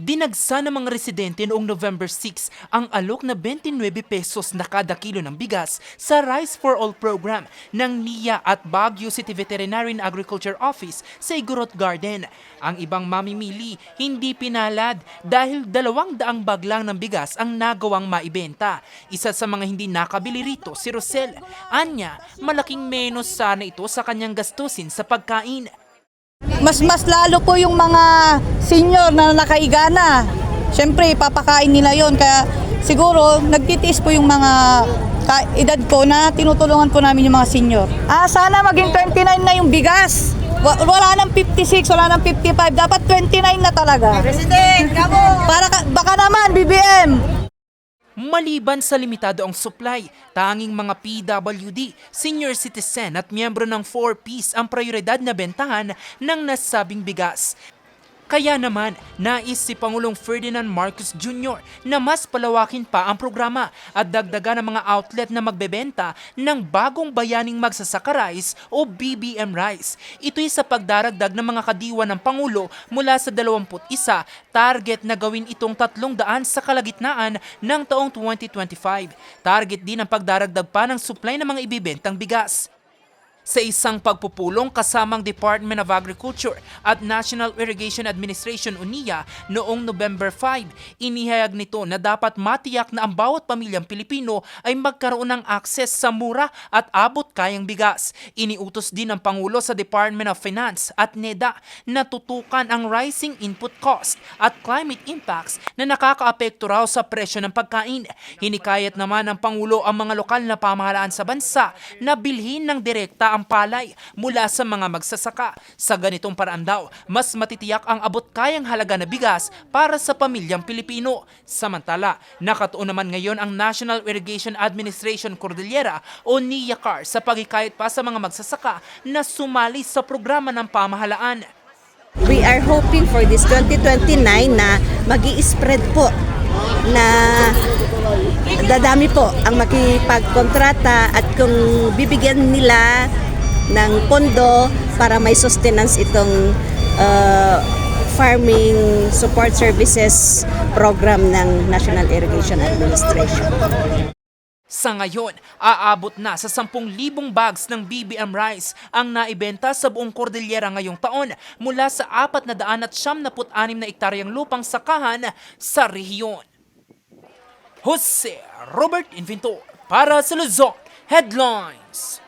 Dinagsa ng mga residente noong November 6 ang alok na 29 pesos na kada kilo ng bigas sa Rice for All program ng NIA at Baguio City Veterinary and Agriculture Office sa Igorot Garden. Ang ibang mamimili hindi pinalad dahil dalawang daang bag lang ng bigas ang nagawang maibenta. Isa sa mga hindi nakabili rito si Rosel. Anya, malaking menos sana ito sa kanyang gastusin sa pagkain. Mas mas lalo po yung mga senior na nakaiga na. Siyempre, papakain nila yon Kaya siguro, nagtitiis po yung mga edad ko na tinutulungan po namin yung mga senior. Ah, sana maging 29 na yung bigas. Wa- Wala nang 56, wala nang 55. Dapat 29 na talaga. President, kamo! Para ka- baka naman, BBM. Maliban sa limitado ang supply, tanging mga PWD, senior citizen at miyembro ng 4Ps ang prioridad na bentahan ng nasabing bigas. Kaya naman, nais si Pangulong Ferdinand Marcos Jr. na mas palawakin pa ang programa at dagdagan ng mga outlet na magbebenta ng bagong bayaning magsasaka rice o BBM rice. Ito'y sa pagdaragdag ng mga kadiwa ng Pangulo mula sa 21, target na gawin itong 300 sa kalagitnaan ng taong 2025. Target din ang pagdaragdag pa ng supply ng mga ibibentang bigas. Sa isang pagpupulong kasamang Department of Agriculture at National Irrigation Administration UNIA noong November 5, inihayag nito na dapat matiyak na ang bawat pamilyang Pilipino ay magkaroon ng akses sa mura at abot kayang bigas. Iniutos din ng Pangulo sa Department of Finance at NEDA na tutukan ang rising input cost at climate impacts na nakakaapekto raw sa presyo ng pagkain. Hinikayat naman ng Pangulo ang mga lokal na pamahalaan sa bansa na bilhin ng direkta ang palay mula sa mga magsasaka. Sa ganitong paraan daw, mas matitiyak ang abot kayang halaga na bigas para sa pamilyang Pilipino. Samantala, nakatuon naman ngayon ang National Irrigation Administration Cordillera o NIACAR sa pagkikayat pa sa mga magsasaka na sumali sa programa ng pamahalaan. We are hoping for this 2029 na mag spread po na dadami po ang makipagkontrata at kung bibigyan nila ng pondo para may sustenance itong uh, farming support services program ng National Irrigation Administration. Sa ngayon, aabot na sa 10,000 bags ng BBM rice ang naibenta sa buong Cordillera ngayong taon mula sa 476 na ektaryang lupang sakahan sa rehiyon. Jose Robert Inventor para sa Luzon Headlines.